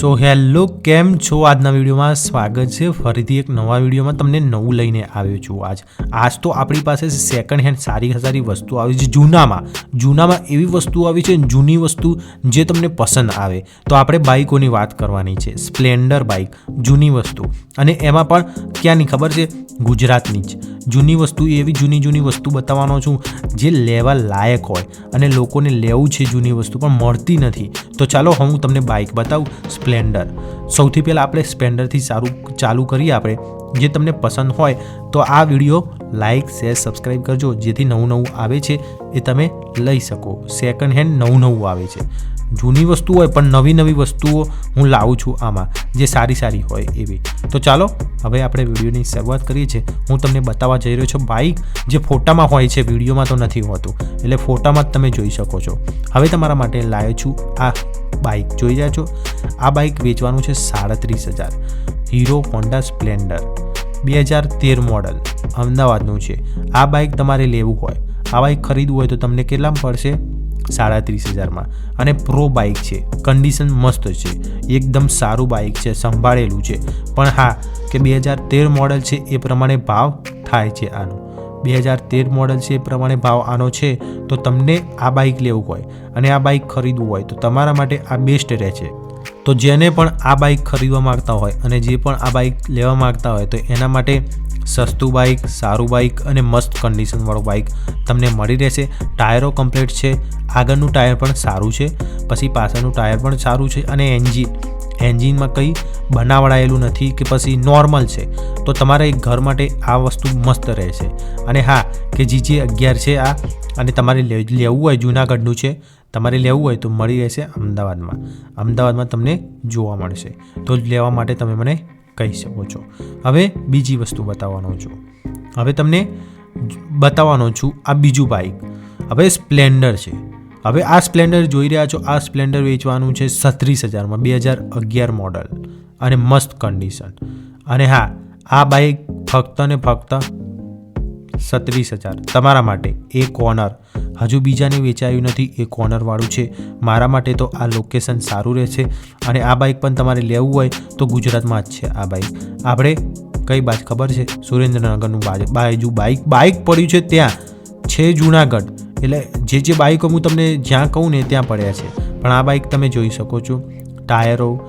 So hello કેમ છો? આજના વિડીયોમાં સ્વાગત છે. ફરીથી એક નવા વિડીયોમાં તમને નવું લઈને આવ્યો છું આજ. આજ તો આપણી પાસે સેકન્ડ હેન્ડ સારી સારી વસ્તુ આવી છે જૂનામાં. જૂનામાં એવી વસ્તુ આવી છે, જૂની વસ્તુ જે તમને પસંદ આવે. તો આપણે બાઇકોની વાત કરવાની છે. સ્પ્લેન્ડર બાઇક, જૂની વસ્તુ. અને એમાં પણ ક્યાંની ખબર છે? ગુજરાતની જ. જૂની વસ્તુ એવી જૂની જૂની વસ્તુ બતાવવાનો છું, જે લેવા લાયક હોય અને લોકોને લેવું છે જૂની વસ્તુ પણ મળતી નથી. તો ચાલો હું તમને બાઇક બતાવું, સ્પ્લેન્ડર. સૌથી પહેલાં આપણે સ્પ્લેન્ડરથી સારું ચાલુ કરીએ આપણે. જે તમને પસંદ હોય તો આ વીડિયો લાઇક શેર સબસ્ક્રાઈબ કરજો. જેથી નવું નવું આવે છે એ તમે લઈ શકો. સેકન્ડ હેન્ડ નવું નવું આવે છે. જૂની વસ્તુ હોય પણ નવી નવી વસ્તુઓ હું લાવું છું આમાં, જે સારી સારી હોય એવી. તો ચાલો, હવે આપણે વિડીયોની શરૂઆત કરીએ છીએ. હું તમને બતાવવા જઈ રહ્યો છું બાઇક જે ફોટામાં હોય છે, વિડીયોમાં તો નથી હોતું. એટલે ફોટામાં જ તમે જોઈ શકો છો. હવે તમારા માટે લાવ્યો છું આ બાઇક જોઈ રહ્યા છો? આ બાઇક વેચવાનું છે સાડત્રીસ હજાર. હીરો હોન્ડા સ્પ્લેન્ડર બે હજાર તેર મોડલ. અમદાવાદનું છે. આ બાઇક તમારે લેવું હોય. આ બાઇક ખરીદવું હોય તો તમને કેટલામાં પડશે? સાડા ત્રીસ હજારમાં. અને પ્રો બાઇક છે. કન્ડિશન મસ્ત છે. એકદમ સારું બાઇક છે. સંભાળેલું છે. પણ હા, કે બે હજાર તેર મોડલ છે એ પ્રમાણે ભાવ થાય છે આનો. બે હજાર તેર મોડલ છે એ પ્રમાણે ભાવ આનો છે તો તમને આ બાઇક લેવું હોય. અને આ બાઇક ખરીદવું હોય તો તમારા માટે આ બેસ્ટ રહે છે તો જેને પણ આ બાઇક ખરીદવા માગતા હોય અને જે પણ આ બાઇક લેવા માગતા હોય, તો એના માટે સસ્તું બાઇક સારું બાઇક અને મસ્ત કન્ડિશનવાળું બાઇક તમને મળી રહેશે. ટાયરો કમ્પ્લીટ છે, આગળનું ટાયર પણ સારું છે, પછી પાછળનું ટાયર પણ સારું છે અને એન્જિન એન્જિનમાં કંઈ બનાવડાયેલું નથી કે પછી નોર્મલ છે, તો તમારા ઘર માટે આ વસ્તુ મસ્ત રહેશે. અને હા, કે જીજે અગિયાર છે આ, અને તમારે લેવું હોય જુનાગઢનું છે તમારે લેવું હોય તો મળી રહેશે અમદાવાદમાં. અમદાવાદમાં તમને જોવા મળશે. તો લેવા માટે તમે મને કહી શકો છો. હવે બીજી વસ્તુ બતાવવાનો છું. હવે તમને જ- બતાવવાનો છું આ બીજું બાઇક હવે સ્પ્લેન્ડર છે. હવે આ સ્પ્લેન્ડર જોઈ રહ્યા છો? આ સ્પ્લેન્ડર વેચવાનું છે છત્રીસ હજારમાં, બે હજાર અગિયાર મોડલ અને મસ્ત કન્ડિશન અને હા, આ બાઇક ફક્ત ને ફક્ત સત્રીસ હજાર. તમારા માટે એ કોર્નર. હજુ બીજાને વેચાયું નથી, એ કોર્નરવાળું છે. મારા માટે તો આ લોકેશન સારું રહેશે અને આ બાઇક પણ તમારે લેવું હોય તો ગુજરાતમાં જ છે આ બાઇક આપણે કઈ બાજ ખબર છે? સુરેન્દ્રનગરનું બાજુ બાઇક બાઇક પડ્યું છે ત્યાં. છે જુનાગઢ. એટલે જે જે બાઇકો હું તમને જ્યાં કહું ને ત્યાં પડ્યા છે. પણ આ બાઇક તમે જોઈ શકો છો. ટાયરો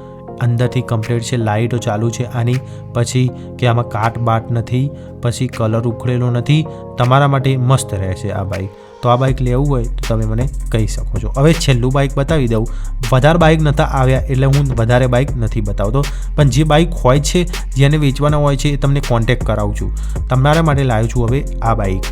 અંદરથી કમ્પ્લીટ છે લાઇટો ચાલુ છે આની. પછી કે આમાં કાટ બાટ નથી, પછી કલર ઉખડેલો નથી. તમારા માટે મસ્ત રહેશે આ બાઇક તો આ બાઇક લેવું હોય તો તમે મને કહી શકો છો. હવે છેલ્લું બાઇક બતાવી દઉં. વધારે બાઇક નહોતા આવ્યા એટલે હું વધારે બાઇક નથી બતાવતો. પણ જે બાઇક હોય છે જેને વેચવાના હોય છે એ તમને કોન્ટેક કરાવું છું. તમારા માટે લાવ્યો છું હવે આ બાઇક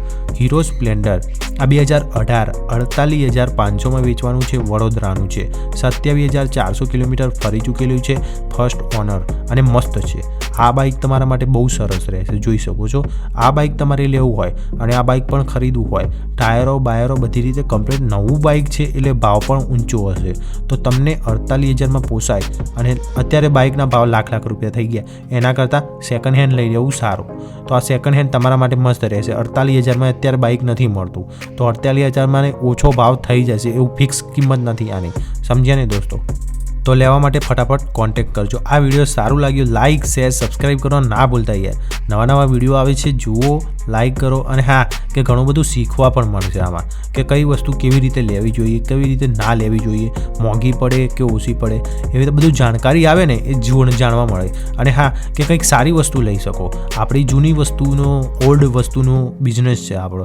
હીરો સ્પ્લેન્ડર આ બે હજાર અઢાર અડતાલીસ હજાર પાંચસોમાં વેચવાનું છે વડોદરાનું છે. સત્યાવીસ હજાર ચારસો કિલોમીટર ફરી ચૂકેલું છે ફર્સ્ટ ઓનર અને મસ્ત છે. આ બાઇક તમારા માટે બહુ સરસ રહેશે, જોઈ શકો છો. આ બાઇક તમારે લેવું હોય અને આ બાઇક પણ ખરીદવું હોય. ટાયરો, બાયરો બધી રીતે કમ્પ્લીટ નવું બાઇક છે, એટલે ભાવ પણ ઊંચો હશે. તો તમને અડતાલીસ હજારમાં પોસાય અને અત્યારે બાઇકના ભાવ લાખ લાખ રૂપિયા થઈ ગયા. એના કરતાં સેકન્ડ હેન્ડ લઈ લેવું સારું. તો આ સેકન્ડ હેન્ડ તમારા માટે મસ્ત રહેશે. અડતાલીસ હજારમાં અત્યારે બાઇક નથી મળતું. તો અડતાલીસ હજારમાં ઓછો ભાવ થઈ જશે એવું ફિક્સ કિંમત નથી આની. સમજ્યા ને દોસ્તો? તો લેવા માટે ફટાફટ કોન્ટેક્ટ કરજો. આ વીડિયો સારું લાગ્યું લાઇક શેર સબસ્ક્રાઈબ કરવા ના ભૂલતા યાર. નવા નવા વીડિયો આવે છે, જુઓ લાઇક કરો અને હા, કે ઘણું બધું શીખવા પણ મળશે આમાં. કે કઈ વસ્તુ કેવી રીતે લેવી જોઈએ, કેવી રીતે ના લેવી જોઈએ, મોંઘી પડે કે ઓછી પડે, એવી રીતે બધું જાણકારી આવે ને, એ જીવન જાણવા મળે. અને હા, કે કંઈક સારી વસ્તુ લઈ શકો. આપણી જૂની વસ્તુનો ઓલ્ડ વસ્તુનો બિઝનેસ છે આપણો.